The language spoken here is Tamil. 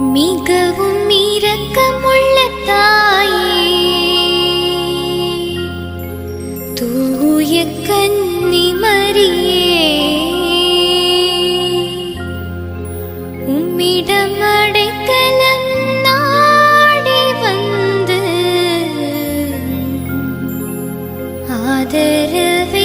மிகவும் இரக்கமுள்ள தாயே. தூய கன்னி மரியே. உம்மிடம் அடைக்கலம் நாடி வந்து ஆதரவே